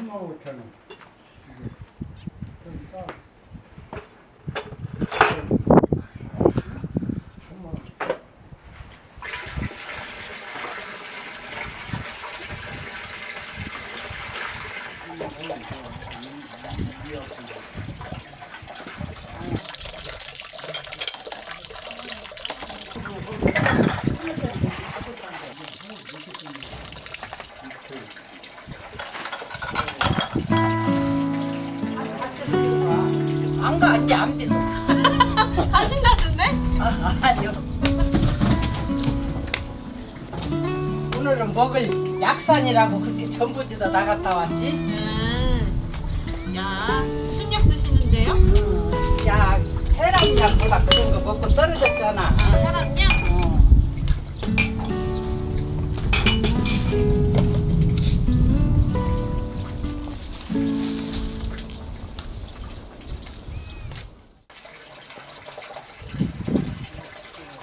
3만 5천 원. 그러니까 3만 원. 안가 이제 안 돼서 하신다던데? 아, 아니요 오늘은 먹을 약산이라고 그렇게 전부지도 나갔다 왔지 음. 야, 무슨 약 드시는데요? 야 해랑약보다 그런 거 먹고 떨어졌잖아 아, 혈압약?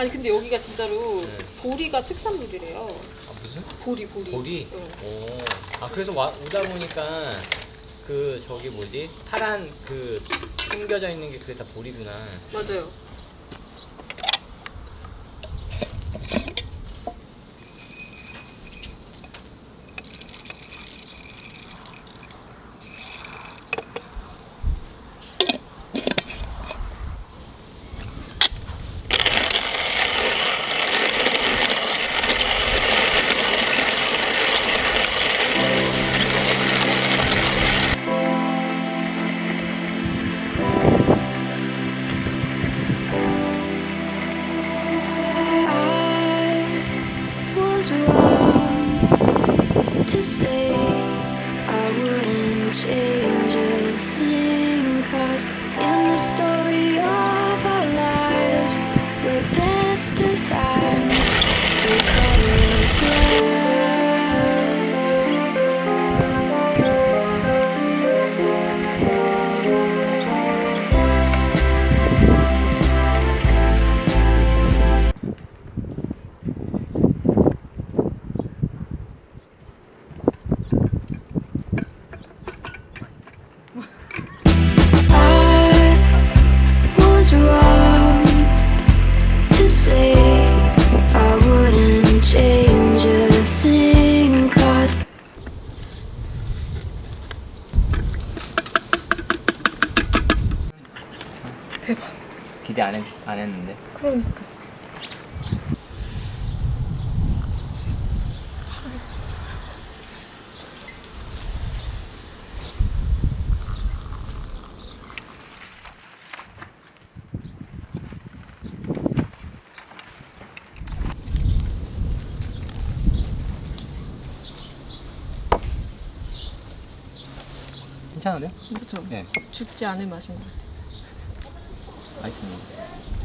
아니 근데 여기가 진짜로 네. 보리가 특산물이래요. 아 무슨? 보리 보리. 보리? 응. 오. 아 그래서 와, 오다 보니까 그 저기 뭐지? 파란 그 숨겨져 있는 게 그게 다 보리구나. 맞아요. Say 기대 안, 했, 안 했는데. 그러니까. 괜찮은데? 그렇죠. 네. 죽지 않을 맛인 것 같아요. 맛있습니다.